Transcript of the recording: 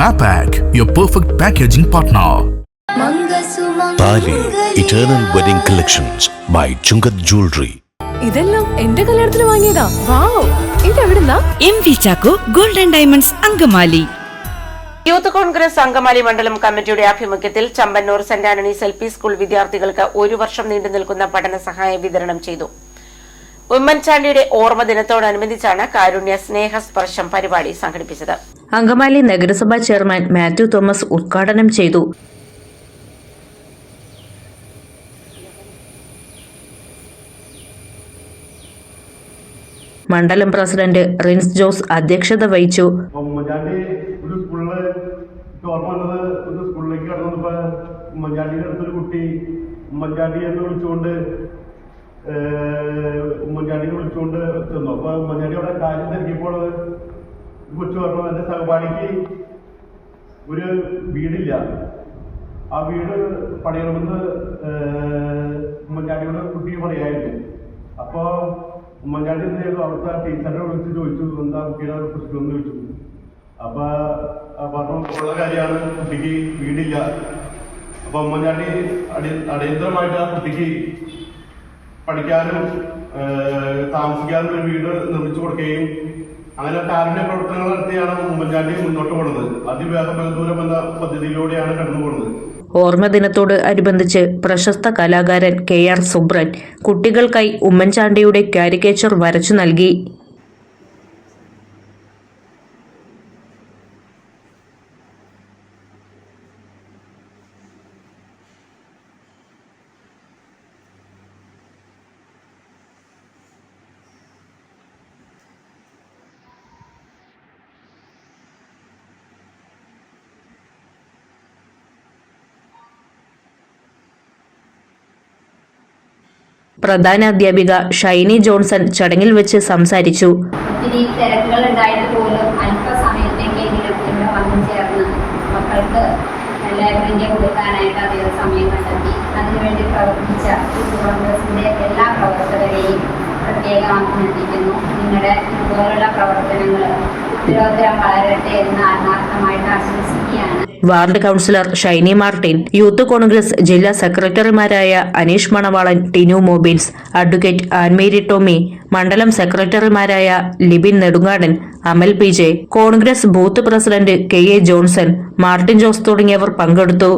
Mapac, your perfect packaging partner. Thali eternal wedding collections by Chungath jewellery ഇതെല്ലാം എന്റെ കല്യാണത്തിന് വാങ്ങിയതാ. Wow. ഇതെവിടുന്നാ? M V Chacko golden diamonds Angamaly. Youth Congress Angamaly മണ്ഡലം കമ്മിറ്റിയുടെ ആഭിമുഖ്യത്തിൽ Champannoor saint Antony's L P school വിദ്യാർത്ഥികൾക്ക് ഒരു വർഷം നീണ്ടു നിൽക്കുന്ന പഠന സഹായം വിതരണം ചെയ്തു. ഉമ്മൻചാണ്ടിയുടെ ഓർമ്മ ദിനത്തോടനുബന്ധിച്ചാണ് കാരുണ്യ സ്നേഹ സ്പർശം പരിപാടി സംഘടിപ്പിച്ചത്. അങ്കമാലി നഗരസഭാ ചെയർമാൻ മാത്യു തോമസ് ഉദ്ഘാടനം ചെയ്തു. മണ്ഡലം പ്രസിഡന്റ് റിൻസ് ജോസ് അധ്യക്ഷത വഹിച്ചു. ഉമ്മൻചാണ്ടിയെ സ്കൂളിലേക്ക് കുട്ടി വിളിച്ചുകൊണ്ട് ഉമ്മൻചാണ്ടിയെ വിളിച്ചുകൊണ്ട് അപ്പൊ ഉമ്മൻചാണ്ടി അവിടെ കാര്യം തിരക്കിയപ്പോൾ കൊച്ചു പറഞ്ഞു എന്റെ സഹപാഠിക്ക് ഒരു വീടില്ല. ആ വീട് പണിയണമെന്ന് ഉമ്മൻചാണ്ടിയുടെ കുട്ടി പറയായിരുന്നു അപ്പോ ഉമ്മൻചാണ്ടി എന്ത് ചെയ്തു? അവിടുത്തെ ടീച്ചറിനെ വിളിച്ച് ചോദിച്ചു എന്താ കുട്ടിയുടെ പ്രശ്നം എന്ന് ചോദിച്ചു. അപ്പൊ പറഞ്ഞു ഉള്ള കാര്യമാണ് കുട്ടിക്ക് വീടില്ല. അപ്പൊ ഉമ്മൻചാണ്ടി അടി അടിയന്തരമായിട്ട് ആ കുട്ടിക്ക് പഠിക്കാനും താമസിക്കാനും ഒരു വീട് നിർമ്മിച്ചു കൊടുക്കുകയും അങ്ങനെ കാരുണ്യ പ്രവർത്തനങ്ങൾ നടത്തിയാണ് ഉമ്മൻചാണ്ടി മുന്നോട്ട് പോകുന്നത് അതിവേഗ ബഹദൂരം എന്ന പദ്ധതിയിലൂടെയാണ് കടന്നു പോകുന്നത് ഓർമ്മ ദിനത്തോട് അനുബന്ധിച്ച് പ്രശസ്ത കലാകാരൻ കെ ആർ സുബ്രൻ കുട്ടികൾക്കായി ഉമ്മൻചാണ്ടിയുടെ കാരിക്കേച്ചർ വരച്ചു നൽകി. പ്രധാന അധ്യാപിക ഷൈനി ജോൺസൺ ചടങ്ങിൽ വെച്ച് സംസാരിച്ചു. കൊടുക്കാനായിട്ട് എല്ലാ പ്രവർത്തനങ്ങൾ ഉത്തരോത്തരം വളരട്ടെ എന്ന് ആത്മാർത്ഥമായിട്ട് ആശംസിക്കുകയാണ്. Ward councillor Shiny Martin Youth Congress ജില്ലാ സെക്രട്ടറിമാരായ അനീഷ് മണവാളൻ ടിനു മൊബിൻസ് അഡ്വക്കേറ്റ് ആൻമേരി ടോമി മണ്ഡലം സെക്രട്ടറിമാരായ Libin Nedungadan Amal P J Congress booth president K A Johnson Martin Jose തുടങ്ങിയവർ പങ്കെടുത്തു.